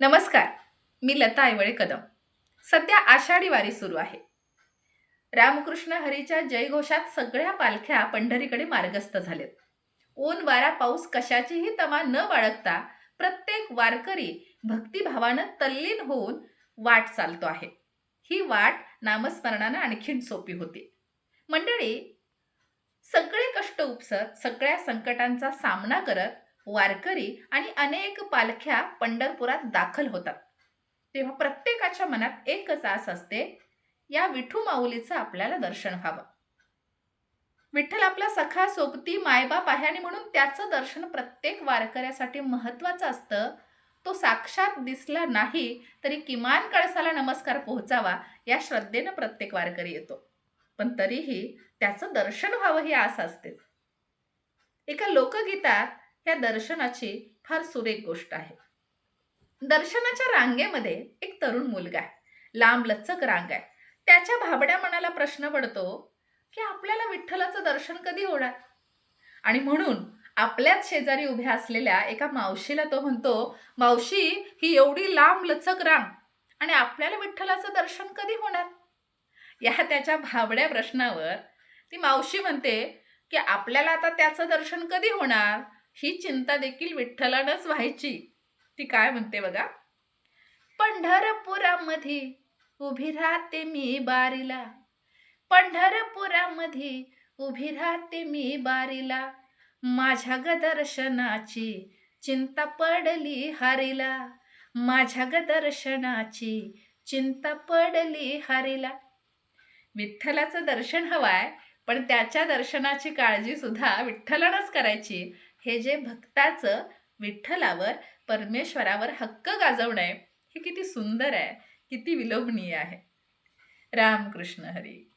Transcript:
नमस्कार मी लता ऐवळे कदम. सध्या आषाढी वारी सुरू आहे. रामकृष्ण हरीच्या जयघोषात सगळ्या पालख्या पंढरीकडे मार्गस्थ झालेत. ऊन वारा पाऊस कशाचीही तमा न बाळगता प्रत्येक वारकरी भक्तिभावानं तल्लीन होऊन वाट चालतो आहे. ही वाट नामस्मरणानं आणखीन सोपी होती. मंडळी सगळे कष्ट उपसत सगळ्या संकटांचा सामना करत वारकरी आणि अनेक पालख्या पंढरपुरात दाखल होतात. तेव्हा प्रत्येकाच्या मनात एकच आस असते या विठू माऊलीचं आपल्याला दर्शन व्हावं. विठ्ठल आपला सखा सोबती मायबाप आहे आणि म्हणून त्याचं दर्शन प्रत्येक वारकऱ्यासाठी महत्वाचं असतं. तो साक्षात दिसला नाही तरी किमान कळसाला नमस्कार पोहोचावा या श्रद्धेनं प्रत्येक वारकरी येतो. पण तरीही त्याचं दर्शन व्हावं ही आस असते. एका लोकगीतात या दर्शनाची फार सुरेख गोष्ट आहे. दर्शनाच्या रांगेमध्ये एक तरुण मुलगा आहे. लांब लचक रांग आहे. त्याच्या भाबड्या मनाला प्रश्न पडतो की आपल्याला विठ्ठलाचं दर्शन कधी होणार? आणि म्हणून आपल्याच शेजारी उभ्या असलेल्या एका मावशीला तो म्हणतो मावशी ही एवढी लांब लचक रांग आणि आपल्याला विठ्ठलाचं दर्शन कधी होणार? या त्याच्या भाबड्या प्रश्नावर ती मावशी म्हणते की आपल्याला आता त्याचं दर्शन कधी होणार? ही चिंता देखील विठ्ठलानंच व्हायची. ती काय म्हणते बघा? पंढरपुरामध्ये उभी राहते मी बारीला. पंढरपुरामध्ये उभी राहते मी बारीला. माझ्या गदर्शनाची चिंता पडली हारीला. माझ्या गदर्शनाची चिंता पडली हारीला. विठ्ठलाचं दर्शन हवाय पण त्याच्या दर्शनाची काळजी सुद्धा विठ्ठलानच करायची. हे जे भक्ताचं विठ्ठलावर परमेश्वरावर हक्क गाजवणं आहे हे किती सुंदर आहे किती विलोभनीय आहे. रामकृष्ण हरी.